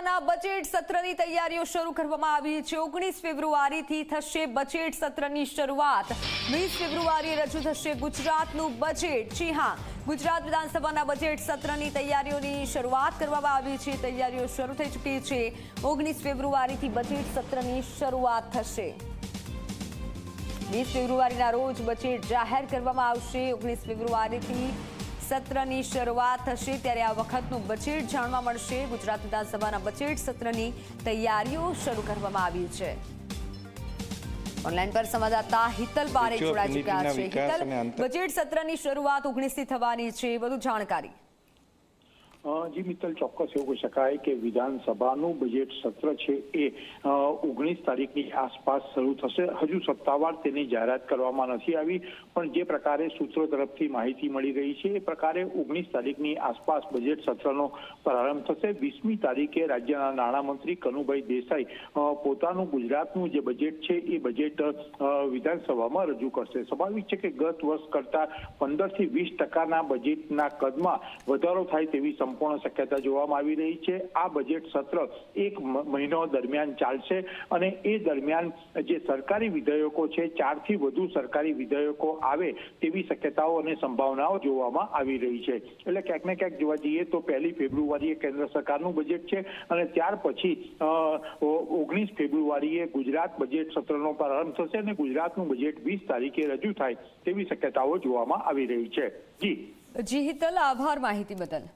વિધાનસભાના બજેટ સત્રની તૈયારીઓ શરૂ કરવામાં આવી છે. ઓગણીસ ફેબ્રુઆરીથી થશે બજેટ સત્રની શરૂઆત. વીસ ફેબ્રુઆરીએ રજૂ થશે ગુજરાતનું બજેટ. જી હા, ગુજરાત વિધાનસભાના બજેટ સત્રની તૈયારીઓની શરૂઆત કરવામાં આવી છે. તૈયારીઓ શરૂ થઈ ચૂકી છે. ઓગણીસ ફેબ્રુઆરીથી બજેટ સત્રની શરૂઆત થશે. વીસ ફેબ્રુઆરીના રોજ બજેટ જાહેર કરવામાં આવશે. ઓગણીસ ફેબ્રુઆરીથી સત્રની શરૂઆત થશે ત્યારે આ વખતનું બજેટ જાણવા મળશે. ગુજરાત વિધાનસભાના બજેટ સત્રની તૈયારીઓ શરૂ કરવામાં આવી છે. ઓનલાઈન પર સંવાદદાતા હિતલ પારે જોડાઈ ચૂક્યા છે. હિતલ બજેટ સત્રની શરૂઆત ઓગણીસથી થવાની છે. વધુ જાણકારી. જી મિત્તલ, ચોક્કસ એવું કહી શકાય કે વિધાનસભાનું બજેટ સત્ર છે એ ઓગણીસ તારીખની આસપાસ શરૂ થશે. હજુ સત્તાવાર તેની જાહેરાત કરવામાં નથી આવી, પણ જે પ્રકારે સૂત્રો તરફથી માહિતી મળી રહી છે, એ પ્રકારે ઓગણીસ તારીખની આસપાસ બજેટ સત્રનો પ્રારંભ થશે. વીસમી તારીખે રાજ્યના નાણામંત્રી કનુભાઈ દેસાઈ પોતાનું ગુજરાતનું જે બજેટ છે એ બજેટ વિધાનસભામાં રજૂ કરશે. સ્વાભાવિક છે કે ગત વર્ષ કરતા પંદરથી વીસ ટકાના બજેટના કદમાં વધારો થાય તેવી સંપૂર્ણ શક્યતા જોવામાં આવી રહી છે. આ બજેટ સત્ર એક મહિનો દરમિયાન ચાલશે અને એ દરમિયાન જે સરકારી વિધેયકો છે, ચારથી વધુ સરકારી વિધેયકો આવે તેવી શક્યતાઓ અને સંભાવનાઓ જોવામાં આવી રહી છે. એટલે ક્યાંક ને ક્યાંક જોવા જઈએ તો પહેલી ફેબ્રુઆરીએ કેન્દ્ર સરકારનું બજેટ છે અને ત્યાર પછી ઓગણીસ ફેબ્રુઆરીએ ગુજરાત બજેટ સત્રનો પ્રારંભ થશે અને ગુજરાતનું બજેટ વીસ તારીખે રજૂ થાય તેવી શક્યતાઓ જોવામાં આવી રહી છે. જી. જી, હિતલ, આભાર માહિતી બદલ.